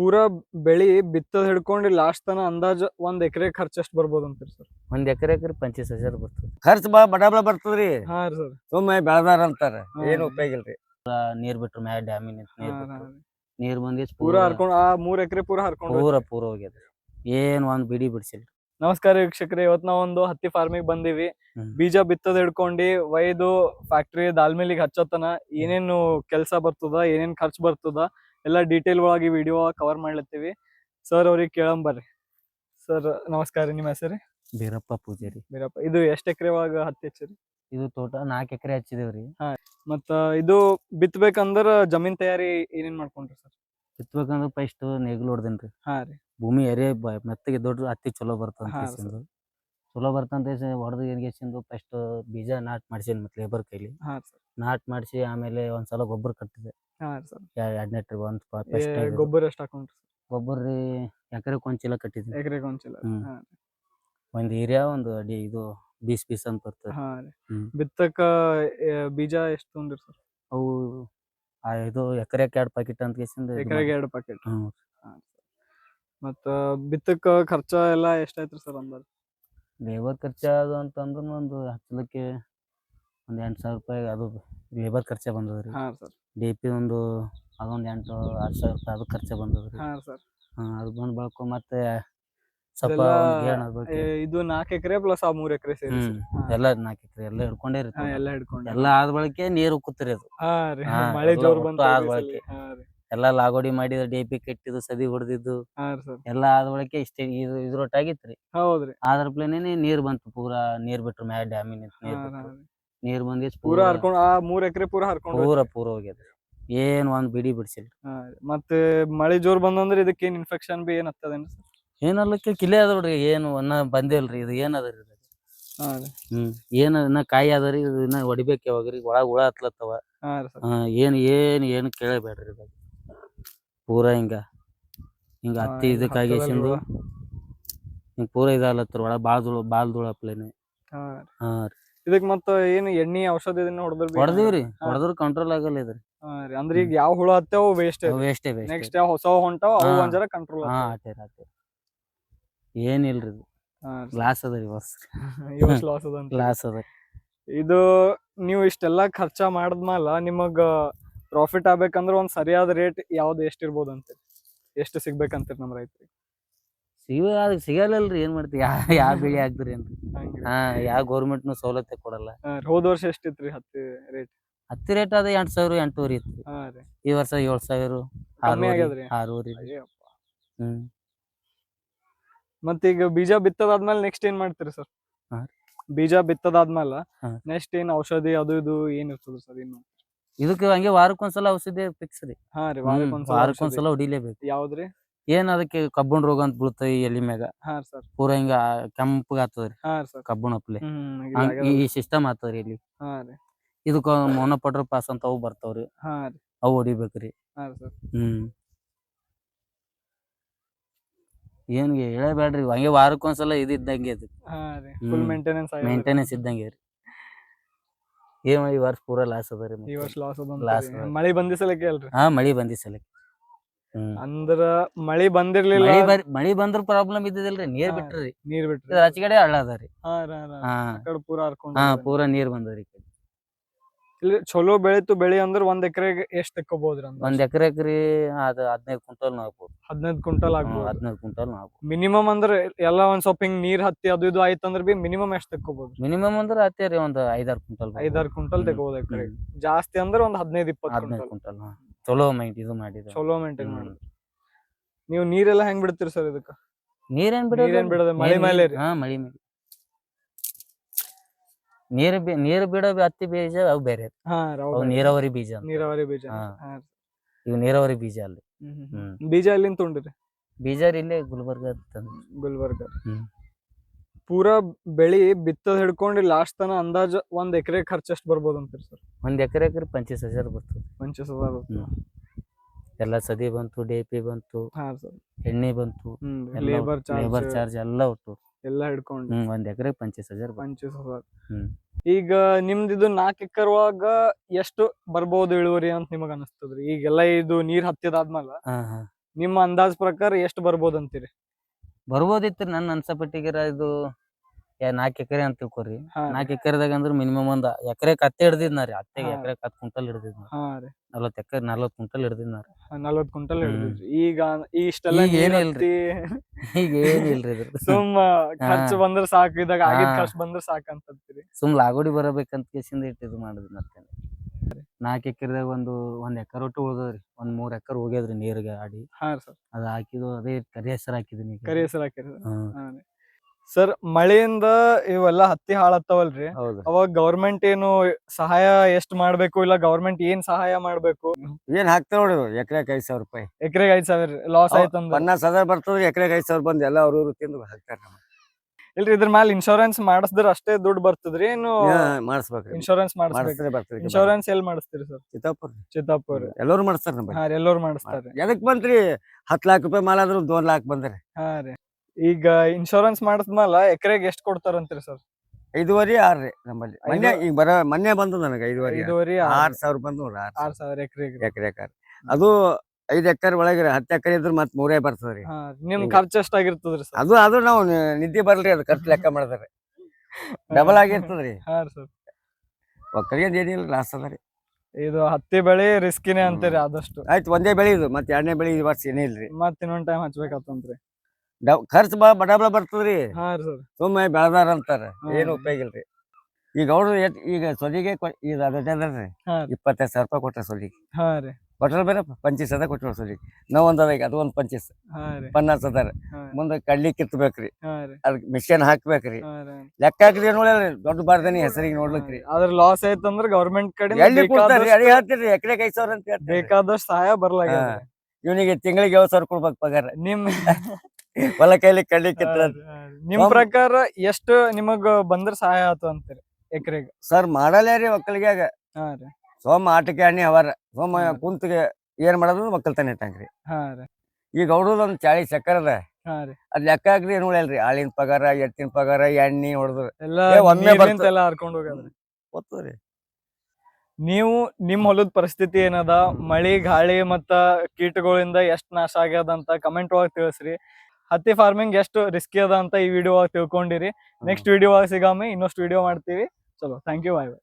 ಪೂರಾ ಬೆಳಿ ಬಿತ್ತದ ಹಿಡ್ಕೊಂಡು ಲಾಸ್ಟ್ ತನ ಅಂದಾಜ್ ಒಂದ್ ಎಕರೆ ಖರ್ಚ್ ಎಷ್ಟ್ ಬರ್ಬೋದು ಅಂತೀರಿ ಸರ್ ಒಂದ್ ಎಕರೆ ಎಕರೆ ಪಂಚೀಸ್ ಹಜಾರ್ ಬರ್ತದೆ. ಖರ್ಚು ಬಾ ಬಡ ಬಡ ಬರ್ತದ್ರಿ. ಹಾ ಸರ್ ಸುಮ್ಮನೆ ಬೆಳದಾರ ಅಂತಾರ. ಹಾ. ಏನು ಉಪಯೋಗ ಇಲ್ರಿ. ನೀರ್ ಬಿಟ್ರು ಮ್ಯಾಲ ಡ್ಯಾಮಿನ ನೀರ್ ಬಿಟ್ರು ನೀರ್ ಬಂದಿ ಪೂರಾ ಹರ್ಕೊಂಡ್ ಆ ಮೂರ್ ಎಕರೆ ಪೂರಾ ಹರ್ಕೊಂಡ್ ಪೂರ ಪೂರ ಹೋಗ್ಯದ. ಏನ್ ಒಂದ್ ಬಿಡಿ ಬಿಡ್ಸಿಲ್ಲ ನಮಸ್ಕಾರ ವೀಕ್ಷಕರೇ. ಇವತ್ ನಾವೊಂದು ಒಂದು ಹತ್ತಿ ಫಾರ್ಮಿಗೆ ಬಂದಿವಿ. ಹ್ಮ್. ಬೀಜ ಬಿತ್ತದ ಹಿಡ್ಕೊಂಡಿ ಒಯ್ದು ಫ್ಯಾಕ್ಟ್ರಿ ದಾಲ್ಮಿಲಿಗೆ ಹಚ್ಚೋತನ ಏನೇನು ಕೆಲಸ ಬರ್ತದ ಏನೇನ್ ಖರ್ಚು ಬರ್ತದ ಎಲ್ಲ ಡೀಟೇಲ್ ಒಳಗೆ ವಿಡಿಯೋ ಕವರ್ ಮಾಡ್ಲತ್ತೀವಿ. ಸರ್ ಅವ್ರಿಗೆ ಕೇಳಂ ಬರ್ರಿ. ಸರ್ ನಮಸ್ಕಾರ ನಿಮ್ಮ ಹೆಸರು? ಬೀರಪ್ಪ ಪೂಜಾರಿ. ಬೀರಪ್ಪ ಇದು ಎಷ್ಟು ಎಕರೆ ಒಳಗ ಹತ್ತಿ ಹಚ್ಚಿರಿ? ಇದು ತೋಟ ನಾಲ್ಕು ಎಕರೆ ಹಚ್ಚಿದೇವ್ರಿ ಮತ್ತ ಇದು ಬಿತ್ತಬೇಕಂದ್ರ ಜಮೀನ್ ತಯಾರಿ ಏನೇನ್ ಮಾಡ್ಕೊಂಡ್ರಿ ಸರ್ ಬಿತ್ಬೇಕಂದ್ರ ಫಸ್ಟ್ ನೇಗಿಲು ಹೊಡ್ದೇನ್ರಿ ಹಾ ರೀ. ಭೂಮಿ ಎರೆ ಮೆತ್ತಗೆ ದೊಡ್ಡ ಹತ್ತಿ ಚಲೋ ಬರ್ತಂತ ಹಾ, ಕೇಸಿಂದು ಚಲೋ ಬರ್ತಂತ ಹೊಡೆದು ಏನ್ಗೇಸಿಂದು ಫಸ್ಟ್ ಬೀಜ ನಾಟ್ ಮಾಡ್ಸಿ ಮತ್ತೆ ಲೇಬರ್ ಕೈಲಿ. ಹಾ ಸರ್ ನಾಟ್ ಮಾಡಿಸಿ ಆಮೇಲೆ ಒಂದ್ಸಲ ಗೊಬ್ಬರ ಕಟ್ಟಿದೆ ಹಾ ಸರ್. ಎರಡ್ ಒಂದ್ ಫಸ್ಟ್ ಗೊಬ್ಬರ ಎಷ್ಟು ಹಾಕೊಂಡ್ರಿ ಗೊಬ್ಬರ ರೀ ಎಕರೆಕ್ ಒಂದ್ ಚೀಲ ಕಟ್ಟಿದ್ವಿ ಎಕರೆಗೆ ಒಂದ್ಸಲ ಹ್ಮ್. ಹಾ ಒಂದ್ ಏರಿಯಾ ಒಂದು ಅಡಿ ಇದು ಬೀಸ್ ಪೀಸ್ ಅಂತ ಬರ್ತದೆ. ಹಾ ರೀ. ಹ್ಮ್. ಬಿತ್ತಕ್ಕ ಆ, ಬೀಜ ಎಷ್ಟು ತೊಗೊಂಡ್ರಿ ಸರ್? ಅವು ಆ ಇದು ಎಕರೆಕ್ ಎರಡ್ ಪ್ಯಾಕೆಟ್ ಅಂತ ಕೇಸಿಂದ ಇದು ಎಕರೆಗೆ ಎರಡು ಪ್ಯಾಕೆಟ್ ಹ್ಮ್. ಮತ್ತ ಬಿತ್ತಕ್ಕ ಖರ್ಚ ಎಲ್ಲ ಎಷ್ಟಾಯ್ತ್ರಿ ಸರ್ ಅಂದಾಜ್? ಲೇಬರ್ ಖರ್ಚ ಅದು ಅಂತಂದ್ರೆ ಒಂದು ಹಚ್ಚಲಿಕ್ಕೆ ಒಂದ್ ಎಂಟು ಸಾವಿರ ರೂಪಾಯಿ ಅದು ಲೇಬರ್ ಖರ್ಚೆ ಬಂದದ್ರಿ ಹಾಂ ಸರ್. ಡಿ ಪಿ ಒಂದು ಅದೊಂದು ಎಂಟು ಆರು ಸಾವಿರ ರೂಪಾಯಿ ಅದು ಖರ್ಚೆ ಬಂದದ್ರಿ ಹಾಂ ಸರ್. ಹಾ ಅದು ಬಂದು ಬಳ್ಕೊ ಮತ್ತೆ ಸ್ವಲ್ಪ ಒಂದ್ ಆಗ್ಬೇಕು ಇದು ನಾಲ್ಕು ಎಕರೆ ಪ್ಲಸ್ ಆ ಮೂರ್ ಎಕರೆ ಸೇರಿ ಹ್ಮ್ ಎಲ್ಲ ನಾಲ್ಕು ಎಕರೆ ಎಲ್ಲ ಹಿಡ್ಕೊಂಡೇ ಹಾ ಇರ್ತದೆ ಎಲ್ಲ ಹಿಡ್ಕೊಂಡು ಎಲ್ಲ ಆದ ಬಳಕೆ ನೀರು ಉಕ್ಕುತ್ರಿ ಅದು. ಹಾ ರೀ ಹಾ, ಮಳೆ ಎಲ್ಲ ಜೋರ್ ಒಟ್ಟು ಬಂತು ಆದ್ ಈ ಬಳಕೆ. ಹಾ ರೀ. ಎಲ್ಲ ಲಾಗೋಡಿ ಮಾಡಿದ ಡಿ ಪಿ ಕಟ್ಟಿದ್ದು ಸದಿ ಹೊಡೆದಿದ್ದು ಹಾ ಸರ್. ಎಲ್ಲ ಆದ ಬಳಕೆ ಇಷ್ಟೇ ಇದು ರೀ ಹೌದ್ರಿ. ಅದ್ರ ಪ್ಲೇನೇ ನೀರ್ ಬಂತು ಪೂರಾ ನೀರ್ ಬಿಟ್ರು ಮ್ಯಾಲ ಡ್ಯಾಮಿನ ನೀರ್ ಹಾ, ಬಿಟ್ರು. ಹಾ. ನೀರ್ ಬಂದಿ ಪೂರಾ ಹರ್ಕೊಂಡ್ ಆ ಮೂರ್ ಎಕರೆ ಪೂರಾ ಹರ್ಕೊಂಡು ಪೂರ ಪೂರ ಹೋಗ್ಯದ. ಏನ್ ಒಂದ್ ಬಿಡಿ ಬಿಡಿಸಿಲ್ಲ. ರೀ. ಮತ್ತೆ ಮಳೆ ಜೋರ್ ಬಂದಂದ್ರ ಇದಕ್ಕೆ ಏನ್ ಇನ್ಫೆಕ್ಷನ್ ಬಿ ಏನ್ ಹತ್ತದೇನ್ರಿ ಸರ್? ಏನಲ್ಲಕ್ಕೆ ಕಿಲೆ ಅದ ನೋಡ್ರಿ ಏನು ಅನ್ನ ಬಂದಿಲ್ರಿ ಇದು ಏನ್ ರೀ ಇದು? ರೀ. ಹ್ಮ್ ಏನ ಇನ್ನ ಕಾಯಿ ಅದರಿ ಇದು ಇನ್ನ ಯಾವಾಗ ಯಾವಾಗ್ರಿ ಒಳಗ್ ಹುಳ ಹತ್ಲತ್ತವ. ಹಾ ಏನ್ ಏನ್ ಏನ್ ಕೇಳಬೇಡ್ರಿ ಇದಾಗ ಪೂರಾ ಹಿಂಗ ಹಿಂಗ ಹತ್ತಿ ಇದು ಇದಕ್ಕಾಗಿ. ಹಿಂಗ ಪೂರ ಇದಾಗ್ಲತ್ತರ ಒಳಗ್ ಬಾಳ್ ಧೂಳ ಬಾಳ್ ಧೂಳ ಹಾ ರೀ. ಇದಕ್ ಮತ್ತ ಏನ್ ಎಣ್ಣಿ ಔಷಧಿ ಇದನ್ನ ಹೊಡೆದ್ರ ಹೊಡೆದಿವ್ರಿ ಹಾ. ಕಂಟ್ರೋಲ್ ಆಗಲ್ಲ ಇದ್ರಿ. ಅಂದ್ರೆ ಈಗ ಯಾವ ಹುಳ ಹತ್ತೇವ್ ವೇಸ್ಟ್ ವೇಸ್ಟೇ ನೆಕ್ಸ್ಟ್ ಯಾವ ಹೊಸ ಹೊಂಟಾವ ಅವು ಹಾ. ಕಂಟ್ರೋಲ್ ಹಾ ಆಟೇರ್ ಆಟೇರ್ ಏನಿಲ್ರಿ ಇದು. ಗ್ಲಾಸ್ ಅದ ರೀ ವರ್ಷ ಇವಸ್ ಲಾಸ್ ಅದ ಅಂತ ಗ್ಲಾಸ್ ಅದ. ಇದು ನೀವು ಇಷ್ಟೆಲ್ಲಾ ಖರ್ಚ ಮಾಡಿದ್ಮೇಲ ನಿಮಗ ಪ್ರಾಫಿಟ್ ಆಗ್ಬೇಕಂದ್ರ ಒಂದ್ ಸರಿಯಾದ ರೇಟ್ ಯಾವ್ದು ಎಷ್ಟ್ ಇರ್ಬೋದಂತ ಎಷ್ಟು ಸಿಗ್ಬೇಕಂತೀರಿ ನಮ್ ರೈತರಿಗೆ? ಸಿಗ ಅದಕ್ಕೆ ಸಿಗಲ್ಲಲ್ರಿ ಏನ್ ಮಾಡ್ತೀವಿ ಯಾ ಯಾವ ಬೆಳೆ ಹಾಕ್ದ್ರಿ ಏನ್ರಿ? ಹಾ ಯಾವ ಗೌರ್ಮೆಂಟ್ನು ಸವಲತ್ತೆ ಕೊಡಲ್ಲ. ಹೋದ ವರ್ಷ ಎಷ್ಟಿತ್ರಿ ಹತ್ತಿ ರೇಟ್ ಹತ್ತಿ ರೇಟ್ ಅದ ಎಂಟ್ ಸಾವಿರ ಎಂಟೂವರೆ ಇತ್ತು. ಈ ವರ್ಷ ಏಳ್ ಸಾವಿರ? ಆರೂವರೆ ಅಯ್ಯಪ್ಪ. ಹ್ಮ್. ಮತ್ತೀಗ ಬೀಜ ಬಿತ್ತದಾದ್ಮೇಲೆ ನೆಕ್ಸ್ಟ್ ಏನ್ ಮಾಡ್ತೀರಿ ಸರ್. ಬೀಜ ಬಿತ್ತದಾದ್ಮೇಲೆ. ನೆಕ್ಸ್ಟ್ ಏನ್ ಔಷಧಿ ಅದು ಇದು ಏನ್ ಇರ್ತದ ಸರ್ ಇನ್ನು? ಇದಕ್ಕೆ ಹಂಗೆ ವಾರಕ್ಕೊಂದ್ಸಲ ಔಷಧಿ ಫಿಕ್ಸ್ ರೀ. ಹಾ ರೀ. ವಾರಕ್ಕೊಂದ್ಸಲ ಹೊಡಿಲೇಬೇಕು. ಯಾವ್ದ್ರಿ? ಏನ್ ಅದಕ್ಕೆ ಕಬ್ಬಣ ರೋಗ ಅಂತ ಬೀಳ್ತದೆ ಈ ಎಲಿ ಮ್ಯಾಗ? ಹಾ ಸರ್. ಪೂರಾ ಹಿಂಗ ಕೆಂಪಗ ಆತದ್ರಿ ಹಾ ಸರ್. ಕಬ್ಬುಣ ಅಪ್ಲೆ. ಈ ಸಿಸ್ಟಮ್ ಆತದ್ರಿ ಇಲ್ಲಿ ಹಾ ರೀ. ಇದಕ್ಕ ಮೊನೋಪಟ್ರ ಪಾಸ್ ಅಂತ ಅವು ಬರ್ತಾವ್ರಿ ಹಾ ರೀ. ಅವು ಹೊಡಿಬೇಕ್ರಿ ಹಾ ಸರ್. ಹ್ಮ್. ಏನ್ ಹೇಳಬೇಡ್ರಿ ಹಂಗೆ ವಾರಕ್ಕೊಂದ್ಸಲ ಇದ್ದಂಗೆ ಅದು. ಹಾ ರೀ. ಫುಲ್. ಮೇಂಟೆನೆನ್ಸ್ ಮೇಂಟೆನೆನ್ಸ್ ಇದ್ದಂಗೆ ರೀ. ಏನ್ ಈ ವರ್ಷ ಪೂರಾ ಲಾಸ್ ಅದ ರೀ ಈ ಮತ್ತೆ. ವರ್ಷ ಲಾಸ್ ಅದ. ಮಳಿ ಬಂದಿಸಲಕ್ಕೆ ಅಲ್ರಿ. ಹಾ ಮಳಿ ಬಂದಿ ಸಲಕ್ ಹ್ಮ್ ಅಂದ್ರ ಮಳಿ ಬಂದಿರ್ಲಿಲ್ಲ ಮಳಿ ಬರ್ ಮಳಿ ಬಂದ್ರ ಪ್ರಾಬ್ಲಮ್ ಇದ್ದಿದಿಲ್ರಿ ನೀರ್ ಹಾ. ಬಿಟ್ರಿ ನೀರ್ ಬಿಟ್ರಿ. ಇದು ಆಚೆಕಡೆ ಹಳ್ಳ ಅದ ಹಾ ರೀ, ಹಾ ಹಾ. ಆ ಕಡೆ ಪೂರಾ ಹರ್ಕೊಂಡ್ ಹಾ ಹೋಗ್ಯಾರ. ಪೂರಾ ನೀರ್ ಬಂದದ್ರಿ ಕಡೆ. ಇಲ್ಲಿ ಚಲೋ ಬೆಳಿತು ಬೆಳಿ ಅಂದ್ರ ಒಂದ್ ಎಕರೆಗೆ ಎಷ್ಟ್ ತಕ್ಕೋಬಹುದ್ರಿ ಅಂದ್ರ? ಒಂದ್ ಎಕರೆಕ್ರಿ ಅದ್ ಹದಿನೈದು ಕ್ವಿಂಟಲ್ ಆಗ್ಬೋದು ಹದಿನೈದು ಕ್ವಿಂಟಲ್ ಆಗ್ಬೋದು. ಹದಿನೈದು ಕ್ವಿಂಟಲ್ ಆಗ್ಬೋದು ಮಿನಿಮಮ್ ಅಂದ್ರ ಎಲ್ಲಾ ಒಂದ್ ಸ್ವಲ್ಪ ಹಿಂಗ್ ನೀರ್ ಹತ್ತಿ ಅದು ಇದು ಆಯ್ತು ಅಂದ್ರ ಬಿ ಮಿನಿಮಮ್ ಎಷ್ಟ್ ತಕ್ಕೋಬಹುದು ಮಿನಿಮಮ್ ಅಂದ್ರ ಹತ್ತಿರಿ ಒಂದ್ ಐದಾರು ಕ್ವಿಂಟಲ್ ಐದಾರು ಕ್ವಿಂಟಲ್ ಹ್ಮ್. ಎಕರೆ ಜಾಸ್ತಿ ಅಂದ್ರ ಒಂದ್ ಹದಿನೈದು ಇಪ್ಪತ್ತು ಹದಿನೈದು ಕ್ವಿಂಟಲ್. ಕ್ವಿಂಟಲ್ ಚಲೋ ಮೈಂಟ್ ಇದು ಮಾಡಿದ್ರು. ಚಲೋ ಮೇಂಟೈನ್. ಮಾಡಿದ್ರಿ. ನೀವು ನೀರೆಲ್ಲ ಹೆಂಗ್ ಬಿಡ್ತೀರಿ ಸರ್ ಇದಕ್ಕ? ನೀರೇನ್ ನೀರೇನ್ ಬಿಡೋದು? ಮಳೆ ಮೇಲೆ ರೀ. ಹಾ ಮಳಿ ಮೇಲೆ. ನೀರ್ ಬಿ ನೀರ್ ಬಿಡೋ ಬಿ- ಹತ್ತಿ ಬೀಜ ಅವು ಬೇರೆ. ಹಾ ಅವು ನೀರಾವರಿ ಬೀಜ ಅಂತ. ನೀರಾವರಿ ಬೀಜ. ಹಾ. ಹಾ. ಇವು ನೀರಾವರಿ ಬೀಜ ಅಲ್ರಿ ಹ್ಮ್, ಹ್ಮ್, ಹ್ಮ್. ಹ್ಮ್. ಬೀಜ ಎಲ್ಲಿಂದ ತೊಗೊಂಡಿರಿ ಬೀಜ ರೀ ಇಲ್ಲೇ ಗುಲ್ಬರ್ಗ ತಂದ್ ಗುಲ್ಬರ್ಗ ಹ್ಮ್. ಪೂರಾ ಬೆಳಿ ಬಿತ್ತದ್ ಹಿಡ್ಕೊಂಡು ಲಾಸ್ಟ್ ತನ ಅಂದಾಜ್ ಒಂದ್ ಎಕರೆ ಖರ್ಚು ಎಷ್ಟ್ ಬರ್ಬೋದು ಅಂತೀರಿ ಸರ್. ಒಂದ್ ಎಕರೆ ಎಕರೆ ಪಂಚೀಸ್ ಹಜಾರ್ ಬರ್ತದೆ. ಪಂಚಸ್ ಹಜಾರ್. ಎಲ್ಲ ಸದಿ ಬಂತು ಡಿ.ಪಿ ಬಂತು ಹಾ ಸರ್. ಎಣ್ಣೆ ಬಂತು ಲೇಬರ್ ಲೇಬರ್ ಚಾರ್ಜ್ ಚಾರ್ಜ್ ಎಲ್ಲ ಒಟ್ಟು ಎಲ್ಲ ಹಿಡ್ಕೊಂಡು. ಒಂದ್ ಎಕರೆ ಪಂಚೀಸ್ ಹಜಾರ್ ಪಂಚ ಪಂಚಸ್ ಹಜಾರ್. ಈಗ ನಿಮ್ದು ಇದು ನಾಲ್ಕು ಎಕರ್ ಒಳಗ ಎಷ್ಟು ಬರ್ಬೋದು ಇಳುವರಿ ಅಂತ ನಿಮಗ ಅನಸ್ತದ್ರಿ? ಈಗೆಲ್ಲ ಇದು ನೀರ್ ಹತ್ತಿದಾದ್ಮೇಲೆ ಹಾ ಹಾ. ನಿಮ್ಮ ಅಂದಾಜ್ ಪ್ರಕಾರ ಎಷ್ಟು ಬರ್ಬೋದು ಅಂತೀರಿ ಬರ್ಬೋದಿತ್ತು ನನ್ನ ಅನ್ಸಪಟ್ಟಿಗೆ ಇದು ನಾಲ್ಕು ಎಕರೆ ಅಂತ ತಿಳ್ಕೊರಿ ಹಾ ರೀ. ನಾಲ್ಕು ಎಕರೆದಾಗ ಅಂದ್ರೆ ಮಿನಿಮಮ್ ಒಂದ್ ಎಕರೆ ಕತ್ತೆ ಹಿಡ್ದಿದ್ನ ರೀ ಹತ್ತೆಗೆ ಹಾ. ಎಕರೆ ಹತ್ತು ಕುಂಟಲ್ ಹಿಡ್ದಿದ್ನ ಹಾ ರೀ ನಲ್ವತ್ತು ಎಕರೆ ನಲವತ್ ಕುಂಟಲ್ ಹಿಡ್ದಿದ್ನ ರೀ ನಲ್ವತ್ ಕ್ವಿಂಟಲ್ ಹ್ಮ್. ಹಿಡಿದ್ರಿ ಈಗ ಇಷ್ಟೆಲ್ಲ ಈಗ ಏನ್ ಏನಿಲ್ರಿ. ಹತ್ತಿ ಈಗ ಏನಿಲ್ರಿ ಇದ್ರ ಸುಮ್ಮ ಖರ್ಚು. ಬಂದ್ರ ಸಾಕು ಇದಾಗ ಆಗಿದ್ ಹಾ. ಖರ್ಚು ಬಂದ್ರ ಸಾಕಂತೀರಿ ಸುಮ್ ಲಾಗೋಡಿ ಬರಬೇಕಂತ ಕೇಸಿಂದ ಇಟ್ಟು ಇದು ಮಾಡಿದ್ವಿ ಮತ್ತೆ ನಾಲ್ಕು ಎಕರೆದಾಗ ಒಂದು ಒಂದ್ ಎಕರೆ ಒಟ್ಟು ಉಳ್ದದ್ರಿ ಒಂದ್ ಮೂರ್ ಎಕರೆ ಹೋಗ್ಯದ್ರಿ ನೀರ್ಗೆ ಆಡಿ ಹಾ ಸರ್ ಅದ್ ಹಾಕಿದ್ದು ಅದೇ ಕರಿ ಹೆಸರು ಹಾಕಿದೀನಿ ಈಗ. ಕರಿ ಹೆಸರು ಹಾಕಿರಿ. ಸರ್ ಮಳೆಯಿಂದ ಇವೆಲ್ಲ ಹತ್ತಿ ಹಾಳತ್ತವಲ್ರಿ ಹೌದು. ಅವಾಗ ಗವರ್ಮೆಂಟ್ ಏನು ಸಹಾಯ ಎಷ್ಟ್ ಮಾಡ್ಬೇಕು? ಇಲ್ಲ ಗವರ್ಮೆಂಟ್ ಏನ್ ಸಹಾಯ ಮಾಡ್ಬೇಕು? ಏನ್ ಹಾಕ್ತಾರ ನೋಡಿ ಎಕರೆಕ್ ಐದ್ ಸಾವಿರ ರೂಪಾಯಿ. ಎಕರೆಗೆ ಐದ್ ಸಾವಿರ ಲಾಸ್ ಆಯ್ತು ಆಯ್ತಂದ್ರ. ಪನ್ನಾಸ್ ಹಜಾರ್ ಬರ್ತದ್ರಿ ಎಕರೆಕ್ ಐದ್ ಸಾವಿರ ಬಂದ್ ಎಲ್ಲ ಅವ್ರ ತಿಂದು ಹಾಕ್ತಾರ ಇಲ್ರಿ ಇದ್ರ ಮ್ಯಾಲ ಇನ್ಶೂರೆನ್ಸ್ ಮಾಡಿಸಿದ್ರ ಅಷ್ಟೇ ದುಡ್ಡು ಬರ್ತದ್ರಿ ಏನು ಮಾಡಿಸ್ಬೇಕ್ರಿ. ಇನ್ಶೂರೆನ್ಸ್ ಮಾಡಿಸ್ಬೇಕು ಮಾಡಿಸಿದ್ರೆ ಬರ್ತದ್ರಿ ಇನ್ಶೂರೆನ್ಸ್ ಎಲ್ಲಿ ಮಾಡಿಸ್ತೀರಿ ಸರ್? ಚಿತ್ತಾಪುರ. ಚಿತ್ತಾಪುರ್. ಎಲ್ಲರೂ ಮಾಡಿಸ್ತಾರ ನಮ್ಮ ಎಲ್ಲೋರ್ ಮಾಡಿಸ್ತಾರ್ರಿ ಎದಕ್ ಬಂತ್ರಿ? ಹತ್ ಲಾಖ ರೂಪಾಯಿ ಮಾಲ್ ದೋನ್ ಲಾಖ ಬಂದ್ರಿ. ಹಾ ರೀ. ಈಗ ಇನ್ಶೂರೆನ್ಸ್ ಮಾಡಿದ್ಮೇಲೆ ಎಕರೆಗೆ ಎಷ್ಟು ಕೊಡ್ತಾರಂತೀರಿ ಸರ್ ಐದುವರೆ ಆರ್ ರೀ ನಮ್ಮಲ್ಲಿ. ಮೊನ್ನೆ ಈಗ ಬರ ಮೊನ್ನೆ ಬಂದು ನನಗೆ ಐದುವರೆ ಐದುವರೆ ಆರ್. ಸಾವಿರ ಬಂದು ನೋಡ್ರಿ ಆರ್ ಆರ್ ಸಾವಿರ ಎಕರೆಗೆ ಎಕರೆ ಎಕರೆ ಅದು ಐದ್ ಎಕರೆ ಒಳಗೆ ಹತ್ತು ಎಕರೆ ಇದ್ರ ಮತ್ತೆ ಮೂರೇ ಬರ್ತದ್ರಿ ರೀ. ನಿಮ್ ಖರ್ಚು ಎಷ್ಟಾಗಿರ್ತದ್ರಿ ಸರ್ ಅದು ಅದು ನಾವು ನಿದ್ದೆ ಬರ್ಲಿ ಅದು ಖರ್ಚು ಲೆಕ್ಕ ಮಾಡಿದ್ರೆ. ಡಬಲ್ ಆಗಿರ್ತದ್ರಿ ಹಾ ಸರ್ ಒಕ್ಕಲಿಗೆ ಏನಿಲ್ಲ ಲಾಸ್ ಅದ ರೀ. ಇದು ಹತ್ತಿ ಬೆಳೆ ರಿಸ್ಕಿನೇ ಅಂತೀರಿ ಆದಷ್ಟು. ಆಯ್ತು ಒಂದೇ ಬೆಳೆ ಇದು ಮತ್ತೆ ಎರಡನೇ ಬೆಳೆ ಈ ವರ್ಷ ಏನೇ ಇಲ್ರಿ ಮತ್ತೆ ಇನ್ನೊಂದ್ ಟೈಮ್ ಹಚ್ಬೇಕಾತಂತ್ರಿ. ಖರ್ಚು ಬಾ ಬಡಬಳ ಬರ್ತದ್ರಿ. ಸುಮ್ಮನೆ ಬೆಳೆದಾರ ಅಂತಾರ. ಏನು ಉಪಯೋಗ ಇಲ್ರಿ. ಈಗ ಅವ್ರು ಈಗ ಸೊಲಿಗೆ ಈಗ ಅದರಿ ಇಪ್ಪತ್ತೈದು ಸಾವಿರ ರೂಪಾಯಿ ಕೊಟ್ರ ಸೊಲಿಗೆ. ಕೊಟ್ಟರೆ ಕೊಟ್ರ ಬೇರೆ ಪಂಚೀಸ್ ಅದ ಕೊಟ್ಟರು ಸೊಲಿಗೆ. ನಾವ್ ಒಂದ್ ಅದ ಈಗ ಅದು ಒಂದ್ ಪಂಚೀಸ್. ಪನ್ನಾಸ್ ಅದಾರ ಮುಂದೆ ಕಡ್ಲಿ ಕಿತ್ಬೇಕ್ರಿ. ಅದಕ್ಕೆ ಮಿಷನ್ ಹಾಕ್ಬೇಕ್ರಿ. ಲೆಕ್ಕ ಹಾಕಿದ್ರಿ ನೋಡ್ರಿ ದೊಡ್ಡ ಬಾರ್ದನಿ ಹೆಸರಿಗೆ ನೋಡ್ಲಿಕ್ರಿ. ಅದ್ರ ಲಾಸ್ ಆಯ್ತಂದ್ರ ಗವರ್ಮೆಂಟ್ ಕಡೆ ಎಲ್ಲಿ ಕೊಡ್ತಾರ್ರಿ? ಅಡಿ ಐದ್ ಸಾವಿರ ಅಂತ ಬೇಕಾದಷ್ಟು ಸಹಾಯ ಬರ್ಲಾಗ. ಇವನಿಗೆ ತಿಂಗಳಿಗೆ ಏಳು ಸಾವಿರ ಕೊಡ್ಬೇಕು ಪಗಾರ. ನಿಮ್ ಹೊಲ ಕೈಲಿ ಕಡ್ಲಿ ಕಿತ್ತ. ನಿಮ್ ಪ್ರಕಾರ ಎಷ್ಟು ನಿಮಗ್ ಬಂದ್ರ ಸಹಾಯ ಆತು ಅಂತೀರಿ ಎಕರೆಗೆ? ಸರ್ ಮಾಡಲೇ ರೀ ಒಕ್ಕಲಿಗ್ಯಾಗ. ಹಾ ರೀ. ಸೋಮ ಆಟಕ್ಕೆ ಅಣ್ಣಿ ಅವರ ಸೋಮ ಕುಂತಿಗೆ ಏನ್ ಮಾಡೋದು ಒಕ್ಕಲ್ತಾನೆ ಇಟ್ಟಂಗ್ರಿ ಹಾ ರೀ. ಈಗ ಅವ್ರದ್ದು ಒಂದ್ ಚಾಳಿ ಚಕ್ಕರ ಅದ. ಹಾ ರೀ. ಅದ್ ಲೆಕ್ಕ ಹಾಕ್ರಿ ಏನು ಉಳಿಯಲ್ರಿ? ಆಳಿನ ಪಗಾರ ಎತ್ತಿನ ಪಗಾರ ಎಣ್ಣಿ ಹೊಡೆದ್ರ ಏ, ಒಮ್ಮೆ ಎಲ್ಲಾ ಹರ್ಕೊಂಡ್ ಗೊತ್ತದ್ರಿ ನೀವು ನಿಮ್ ಹೊಲದ ಪರಿಸ್ಥಿತಿ ಏನದ? ಮಳಿ ಗಾಳಿ ಮತ್ತ ಕೀಟಗಳಿಂದ ಎಷ್ಟ್ ನಾಶ ಆಗ್ಯದ ಅಂತ ಕಮೆಂಟ್ ಒಳಗ್ ತಿಳಿಸ್ರಿ. ಹತ್ತಿ ಫಾರ್ಮಿಂಗ್ ಎಷ್ಟು ರಿಸ್ಕಿ ಅದ ಅಂತ ಈ ವಿಡಿಯೋ ತಿಳ್ಕೊಂಡಿರಿ. ನೆಕ್ಸ್ಟ್ ವಿಡಿಯೋ ಸಿಗಾಮಿ ಇನ್ನೊಷ್ಟು ವಿಡಿಯೋ ಮಾಡ್ತೀವಿ. ಚಲೋ ಥ್ಯಾಂಕ್ ಯು ಬಾಯ್ ಬಾಯ್